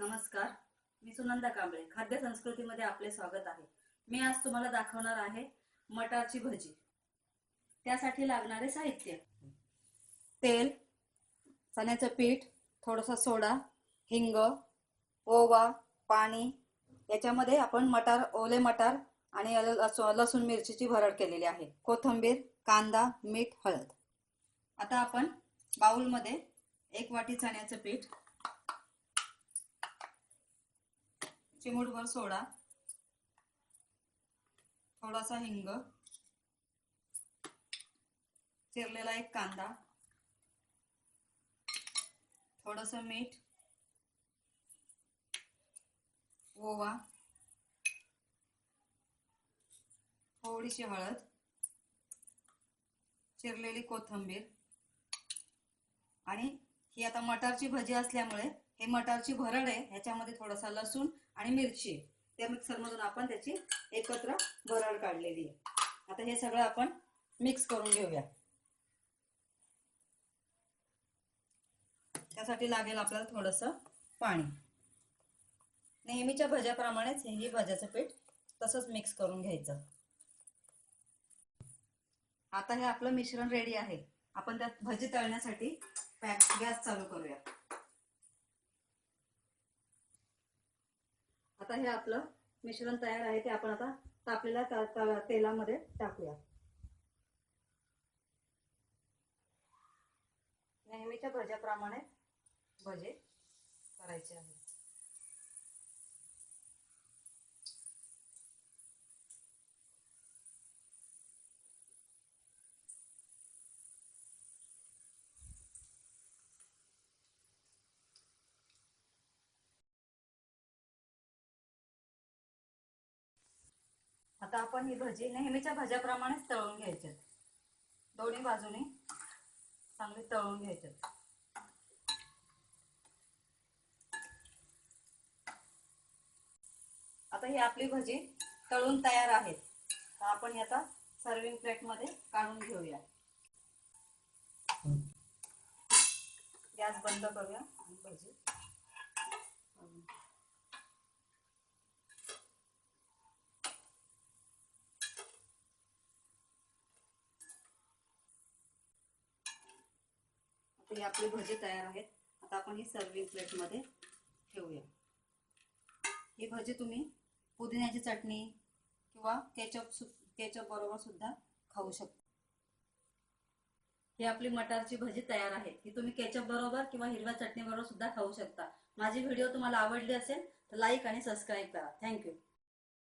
नमस्कार मी सुनंदा कांबळे खाद्य संस्कृतीमध्ये आपले स्वागत आहे. मी आज तुम्हाला दाखवणार आहे मटारची भजी. त्यासाठी लागणारे साहित्य. तेल चण्याचं पीठ थोडासा सोडा हिंग ओवा पाणी याच्यामध्ये आपण मटार ओले मटार आणि लसूण मिरचीची भरड केलेली आहे. कोथिंबीर कांदा मीठ हळद. आता आपण बाऊलमध्ये एक वाटी चण्याचं पीठ चिमूटभर सोडा. थोडासा हिंग. चिरलेला एक कांदा. थोडस मीठ. ओवा. थोडीशी हळद. चिरलेली कोथिंबीर. आणि ही आता मटारची भजी असल्यामुळे हे मटारची भरड आहे ह्याच्यामध्ये थोडासा लसूण आणि मिरची त्या मिक्सरमधून आपण त्याची एकत्र भरड काढलेली आहे. आता हे सगळं आपण मिक्स करून घेऊया. त्यासाठी लागेल आपल्याला थोडस पाणी. नेहमीच्या भज्याप्रमाणेच हेही भज्याचं पीठ तसंच मिक्स करून घ्यायचं. आता हे आपलं मिश्रण रेडी आहे. आपण त्यात भजी तळण्यासाठी पॅक गॅस चालू करूया. आता हे आपलं मिश्रण तयार आहे ते आपण आता तापलेल्या तेलामध्ये टाकूया. नेहमीच्या भज्याप्रमाणे भजे करायचे आहेत. आता आपण ही भजी नेहमीच्या भज्याप्रमाणेच तळून घ्यायच्यात. दोन्ही बाजूने चांगली तळून घ्यायच्यात. आता ही आपली भजी तळून तयार आहेत तर आपण याचा आता सर्विंग प्लेटमध्ये काढून घेऊया. गॅस बंद करूया आणि भजी काढून तर हे आपली भजी तयार आहेत. आता आपण ही सर्विंग प्लेटमध्ये ठेवूया. ही भजी तुम्ही पुदिन्याची चटणी किंवा केचप सु केचप बरोबर सुद्धा खाऊ शकता. ही आपली मटारची भजी तयार आहे. ही तुम्ही केचप बरोबर किंवा हिरव्या चटणी बरोबर सुद्धा खाऊ शकता. माझी व्हिडिओ तुम्हाला आवडली असेल तर लाईक आणि सबस्क्राईब करा. थँक्यू